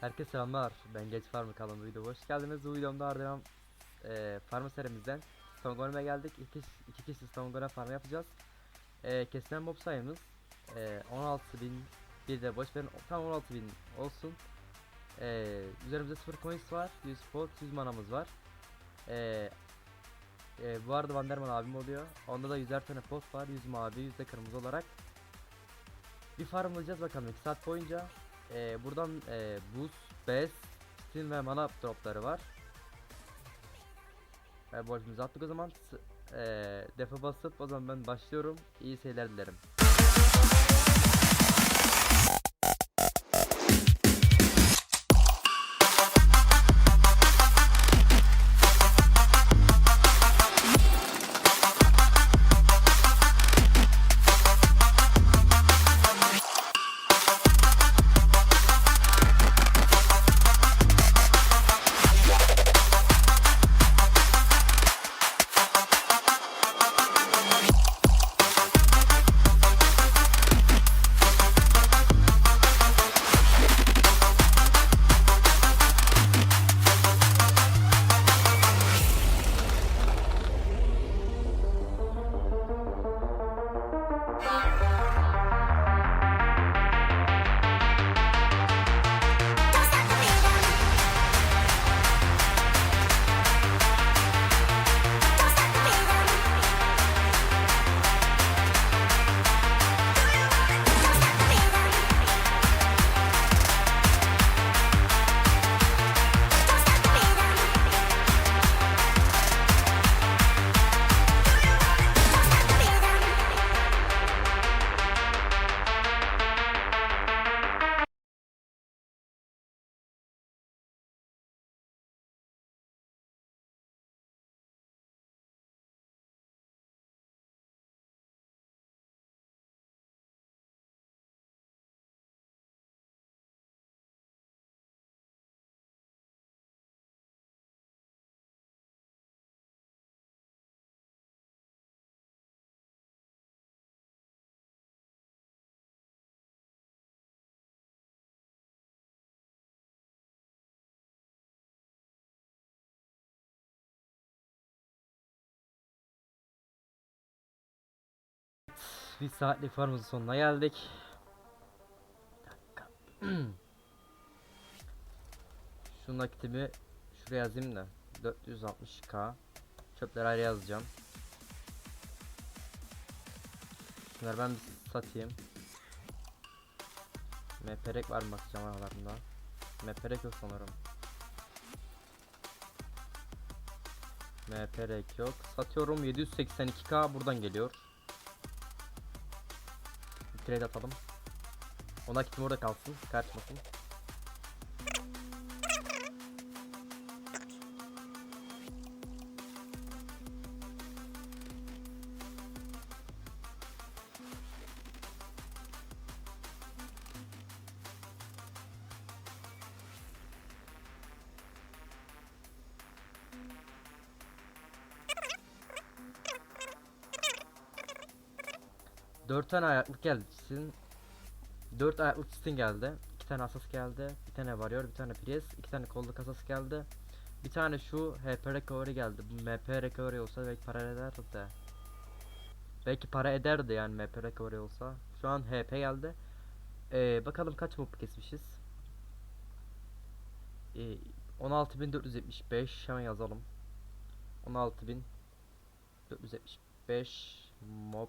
Herkese selamlar. Ben Geç Farmı kanalıma video hoş geldiniz. Bu videomda ardından e, farm serimizden Stongorm'a geldik. İki, iki kişi Stongorm'a farm yapacağız. E, kesilen mob sayımız e, 16.000 bir de boş verin tam 16.000 olsun. E, üzerimizde 0 coins var. 100 pot, 100 manamız var. E, e, bu arada Vanderman abim oluyor. Onda da 100'er tane pot var. 100 mavi, 100 de kırmızı olarak. Bir farmlayacağız bakalım 2 saat boyunca. Ee, buradan e, boost, best, steam ve mana dropları var. E, borcumuzu attık o zaman. E, defa basıp o zaman ben başlıyorum. İyi seyirler dilerim. Bir saatlik farmımızın sonuna geldik. Bir dakika. Şu şuraya yazayım da 460k çöpleri ayrı yazacağım. Şunları ben satayım. Meperek var mı bakacağım aralarında. Meperek yok sanırım. Meperek yok. Satıyorum 782k buradan geliyor. Trade atalım. Ona kitim orada kalsın. Kaçmasın. Dört tane ayaklık geldi. Sizin 4 ayaklık çitin geldi. 2 tane asas geldi. Bir tane varıyor, bir tane pres, 2 tane kolluk asas geldi. Bir tane şu HP recovery geldi. Bu MP recovery olsa belki para ederdi de. Belki para ederdi yani MP recovery olsa. Şu an HP geldi. Ee, bakalım kaç mob kesmişiz. Ee, 16475 hemen yazalım. 16475 mob